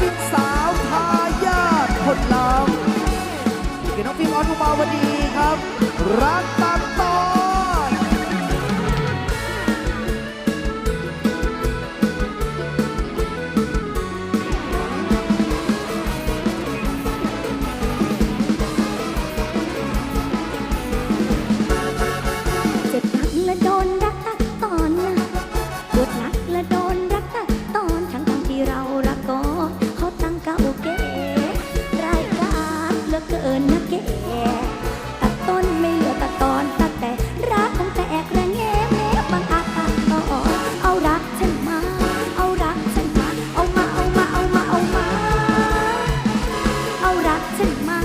จิ้นสาวทายาทคนลำคือน้องฟิล์มออนอุมาวดีครับ รัก en